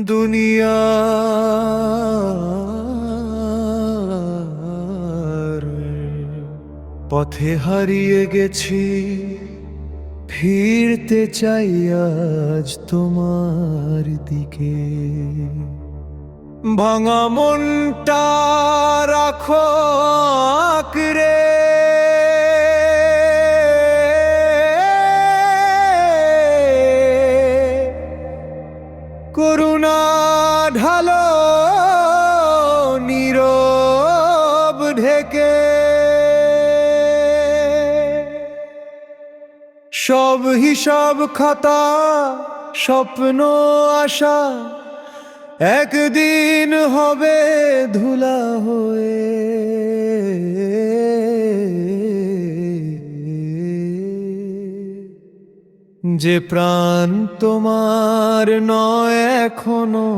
দুনিয়া পথে হারিয়ে গেছি ফিরতে চাই আজ তোমার দিকে। ভাঙা মনটা রাখো আঁকড়ে। করুণা ঢালো নীরব ঢেকে। সব হিসাব খাতা স্বপ্ন আশা একদিন হবে ধুলা হয়ে। যে প্রাণ তোমার নয় এখনও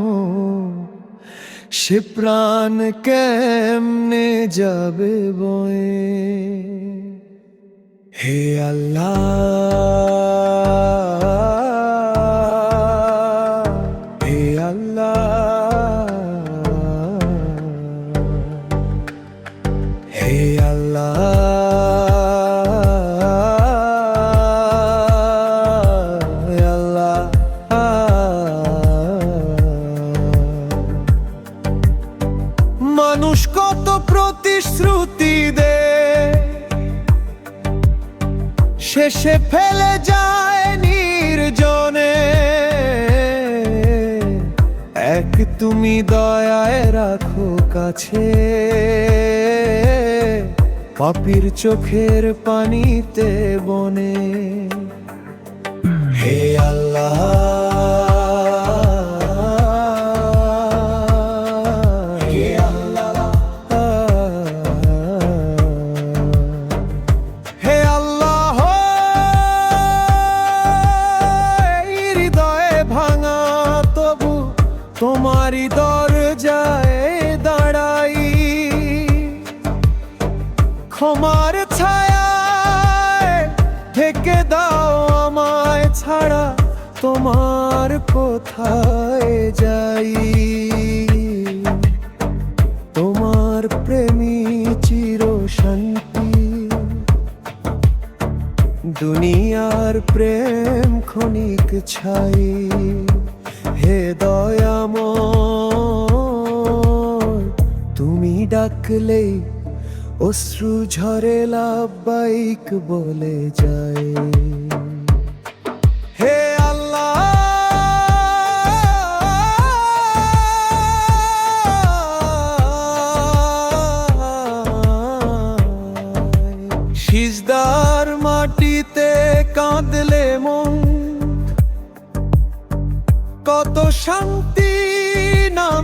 সে প্রাণ কেমনে যাবে বয়ে? হে আল্লাহ! শেষে ফেলে যায় নির্জনে। এক তুমি দয়ায় রাখো কাছে। পাপির চোখের পানিতে বনে। হে আল্লাহ! তোমারই দরজায় দাঁড়াই। ক্ষমার ছায়ায় থেকে দাও আমায় ছাড়া তোমার কোথায় যাই। তোমার প্রেমী চির শান্তি দুনিয়ার প্রেম ক্ষণিক ছাই। হে দয়াম তুমি ডাকলেই অশ্রু ঝরে লাভবাইক বলে যায়।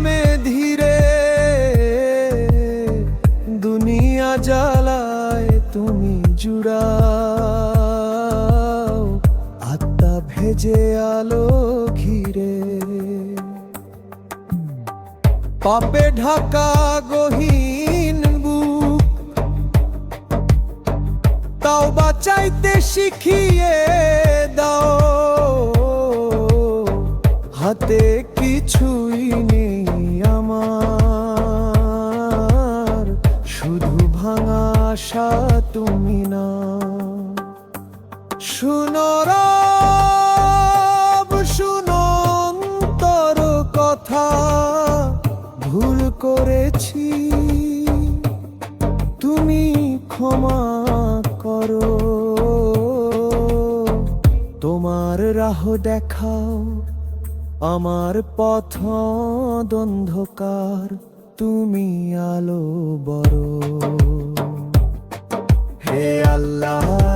নামে ধীরে দুনিয়া জ্বালায় তুমি জুড়াও, আত্মা ভেজে আলো ঘিরে। পাপে ঢাকা গহীন বুক, তাও বাঁচাইতে শিখিয়ে তুমি না। শুনো রব শুনো কথা, ভুল করেছি। তুমি ক্ষমা করো। তোমার রাহ দেখাও, আমার পথ অন্ধকার, তুমি আলো বড়। হে আল্লাহ।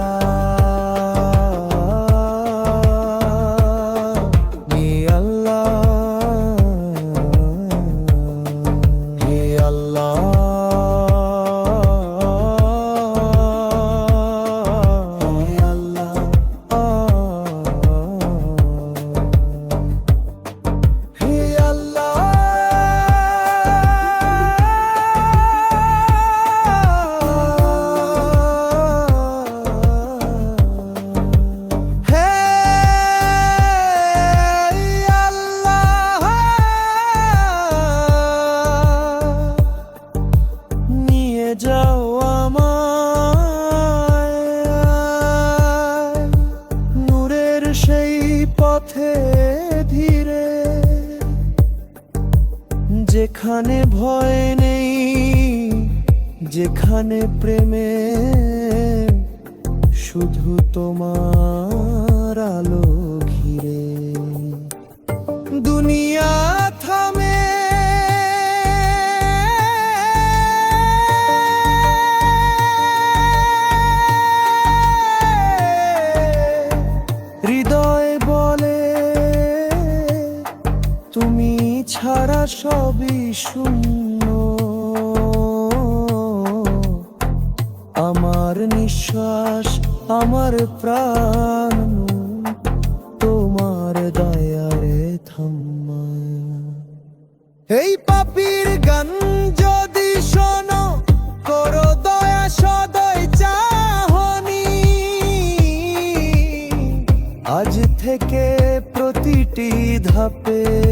যাও আমায়। নূরের সেই পথে ধীরে, যেখানে ভয় নেই, যেখানে প্রেমে, শুধু তোমার আলো ঘিরে। দুনিয়া সবই শূন্য। আমার নিঃশ্বাস, আমার প্রাণ, তোমার দয়ারে থাম্মায় এই পাপির গান যদি শোনো, করো দয়া সদয় চাহনি। আজ থেকে প্রতিটি ধাপে